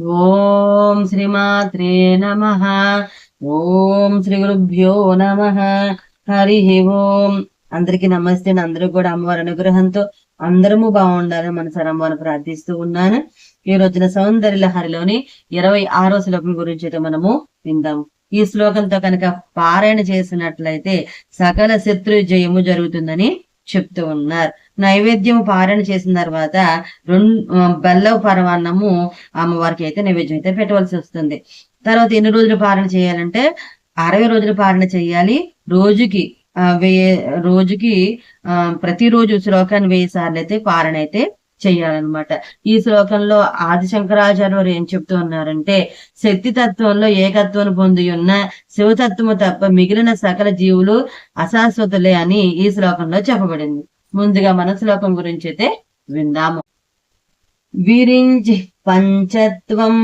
ఓం శ్రీమాత్రే నమ. ఓం శ్రీ గురుభ్యో నమ. హరి ఓం. అందరికి నమస్తే. అందరూ కూడా అమ్మవారి అనుగ్రహంతో అందరము బాగుండాలని మనసరమ్మని ప్రార్థిస్తూ ఉన్నాను. ఈ రోజున సౌందర్య లహరిలోని ఇరవై ఆరో శ్లోకం గురించి అయితే మనము విందాము ఈ శ్లోకంతో కనుక పారాయణ చేసినట్లయితే సకల శత్రు జయము జరుగుతుందని చెప్తూ ఉన్నారు. నైవేద్యము పారణ చేసిన తర్వాత రెండు బెల్లవ పరమాన్నము అమ్మవారికి అయితే నైవేద్యం అయితే పెట్టవలసి వస్తుంది. తర్వాత ఎన్ని రోజులు పాలన చేయాలంటే అరవై రోజులు పాలన చేయాలి. రోజుకి వెయ్యి రోజుకి ఆ ప్రతిరోజు శ్లోకాన్ని వెయ్యి సార్లు అయితే పారణ అయితే చెయ్యాలన్నమాట ఈ శ్లోకంలో ఆది శంకరాచార్యులు ఏం చెప్తూ ఉన్నారంటే శక్తి తత్వంలో ఏకత్వం పొంది ఉన్న శివతత్వము తప్ప మిగిలిన సకల జీవులు అశాశ్వతులే అని ఈ శ్లోకంలో చెప్పబడింది. ముందుగా మన శ్లోకం గురించి అయితే విందాము. విరించి పంచత్వం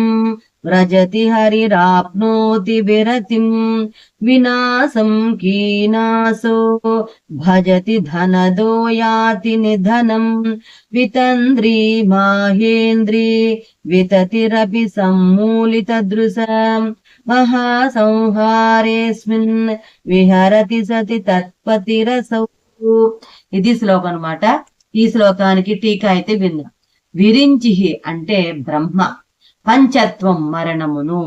వ్రజతి హరిరాప్నోతి విరతిం వినాశం కీనాశో భజతి ధనదో యాతి నిధనం వితంద్రీ మాహేంద్రీ వితతిరపి సమ్మూలిత మహాసంహారేస్మిన్ విహరతి సతి తత్పతిరసౌ ఇది శ్లోకం అన్నమాట. ఈ శ్లోకానికి టీకా అయితే విందాం. విరించి అంటే బ్రహ్మ పంచత్వం మరణమును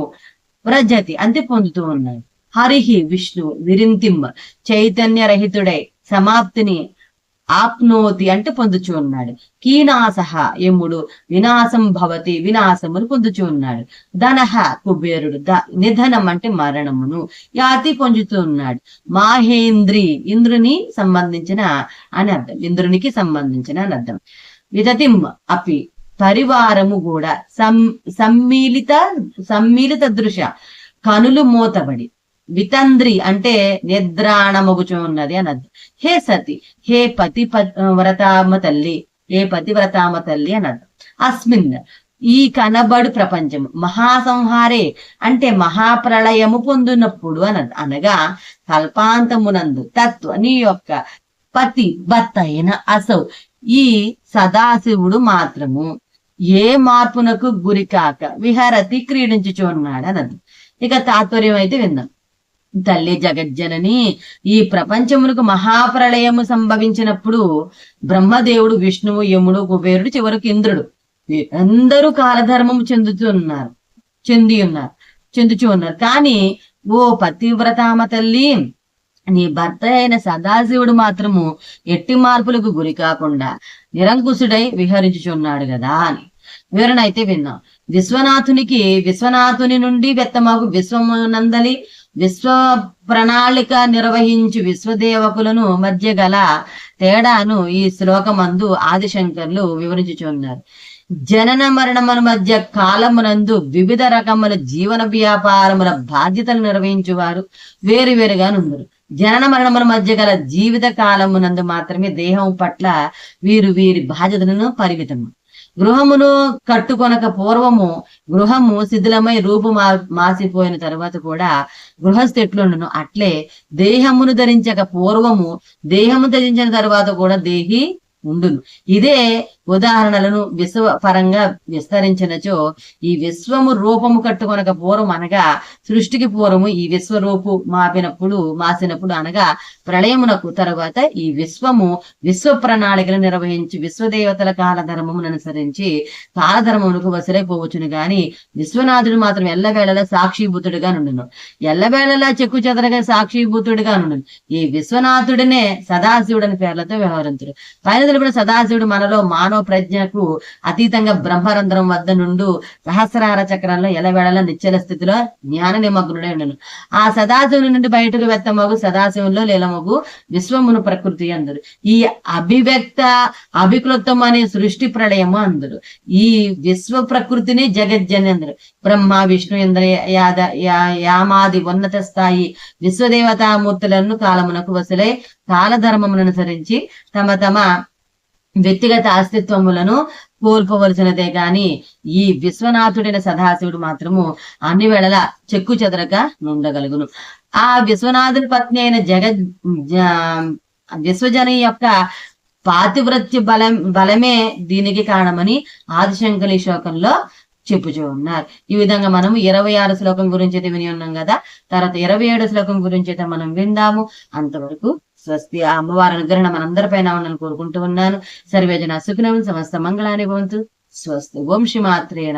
ప్రజతి అంతే పొందుతూ ఉన్నాడు హరిహి విష్ణు విరింతింబ చైతన్య రహితుడై సమాప్తిని ఆప్నోతి అంటే పొందుచు ఉన్నాడు. కీనాసహ యముడు వినాశం భవతి వినాశమును పొందుచు ఉన్నాడు. ధనహ కుబేరుడు ద నిధనం అంటే మరణమును యాతి పొందుతూ ఉన్నాడు. మాహేంద్రి ఇంద్రుని సంబంధించిన అని అర్థం. ఇంద్రునికి సంబంధించిన అని అర్థం. విదతిం అపి పరివారము కూడా సం సమ్మిళిత సమ్మిళిత దృశ కనులు మూతబడి వితంద్రి అంటే నిద్రాణమగుచు ఉన్నది అని అర్థం హే సతి హే పతి వ్రతామ తల్లి హే పతివ్రతామ తల్లి అని అర్థం అస్మిన్ ఈ కనబడు ప్రపంచము మహాసంహారే అంటే మహాప్రళయము పొందినప్పుడు అని అనగా కల్పాంతమునందు తత్వ నీ యొక్క పతి భర్త అయిన అసౌ ఈ సదాశివుడు మాత్రము ఏ మార్పునకు గురికాక విహరతి క్రీడించుచున్నాడు అన్నది. ఇక తాత్పర్యం అయితే విందాం. తల్లి జగజ్జనని ఈ ప్రపంచమునకు మహాప్రళయము సంభవించినప్పుడు బ్రహ్మదేవుడు విష్ణువు యముడు కుబేరుడు చివరికి ఇంద్రుడు. అందరూ కాలధర్మము చెందుతున్నారు చెంది ఉన్నారు చెందుచూ ఉన్నారు. కానీ ఓ పతివ్రతామ తల్లి నీ భర్త అయిన సదాశివుడు మాత్రము ఎట్టి మార్పులకు గురి కాకుండా నిరంకుశుడై విహరించుచున్నాడు కదా అని వివరణ అయితే విన్నాం. విశ్వనాథునికి విశ్వనాథుని నుండి వ్యక్తమగు విశ్వమునందలి విశ్వ ప్రణాళిక నిర్వహించు విశ్వదేవకులను మధ్య గల తేడాను ఈ శ్లోకమందు ఆదిశంకర్లు వివరించుచున్నారు. జనన మరణముల మధ్య కాలమునందు వివిధ రకముల జీవన వ్యాపారముల బాధ్యతలు నిర్వహించువారు వేరు వేరుగా ఉన్నారు జనన మరణముల మధ్య గల జీవిత కాలమునందు మాత్రమే దేహం పట్ల వీరు వీరి బాధ్యతలను పరిమితము. గృహమును కట్టుకొనక పూర్వము గృహము శిథిలమై రూపు మాసిపోయిన తర్వాత కూడా గృహస్థు అట్లే దేహమును ధరించక పూర్వము దేహము ధరించిన తర్వాత కూడా దేహి ఉండును. ఇదే ఉదాహరణలను విశ్వ పరంగా విస్తరించినచో ఈ విశ్వము రూపము కట్టుకొనక పూర్వం అనగా సృష్టికి పూర్వము ఈ విశ్వరూపు మాపినప్పుడు మాసినప్పుడు అనగా ప్రళయమునకు తరువాత ఈ విశ్వము విశ్వ ప్రణాళికలు నిర్వహించి విశ్వదేవతల కాలధర్మమును అనుసరించి కాలధర్మమునకు వసరైపోవచ్చును గాని విశ్వనాథుడు మాత్రం ఎల్లవేళలా సాక్షిభూతుడుగా నుండును. ఎల్లవేళలా చెక్కు చెదరగా సాక్షిభూతుడుగా నుండును. ఈ విశ్వనాథుడినే సదాశివుడని పేర్లతో వ్యవహరించడు పైన తెలిపిన సదాశివుడు మనలో మానవ ప్రజ్ఞకు అతీతంగా బ్రహ్మరంధ్రం వద్ద నుండు సహస్రార చక్రంలో ఎలవేళల నిశ్చల స్థితిలో జ్ఞాన నిమగ్నుడై ఉండను. ఆ సదాశివుని నుండి బయటకు వ్యక్తమగు సదాశివుల్లో లీలమగు విశ్వమును ప్రకృతి అందరు ఈ అభివ్యక్త అభికృతం అనే సృష్టి ప్రళయము అందరు ఈ విశ్వ ప్రకృతిని జగజ్జని అందరు బ్రహ్మ విష్ణు ఇంద్ర యాద యా- యామాది ఉన్నత స్థాయి విశ్వదేవతామూర్తులను కాలమునకు వసులై కాలధర్మమును అనుసరించి తమ తమ వ్యక్తిగత అస్తిత్వములను కోల్పోవలసినదే గాని ఈ విశ్వనాథుడైన సదాశివుడు మాత్రము అన్ని వేళలా చెక్కు చెదరగా నుండగలుగును. ఆ విశ్వనాథుని పత్ని అయిన జగ విశ్వజని యొక్క పాతివ్రత్య బలం బలమే దీనికి కారణమని ఆదిశంకరి శోకంలో చెప్పుచూ ఉన్నారు. ఈ విధంగా మనం ఇరవై ఆరు శ్లోకం గురించి అయితే విని ఉన్నాం కదా. తర్వాత ఇరవై ఏడు శ్లోకం గురించి అయితే మనం విందాము. అంతవరకు స్వస్తి ఆ అమ్మవారి అనుగ్రహణ మనందరిపైన ఉండాలని కోరుకుంటూ ఉన్నాను. సర్వేజన సుఖనం సమస్త మంగళాన్ని భవంతు. స్వస్తి. ఓం శ్రీ మాత్రే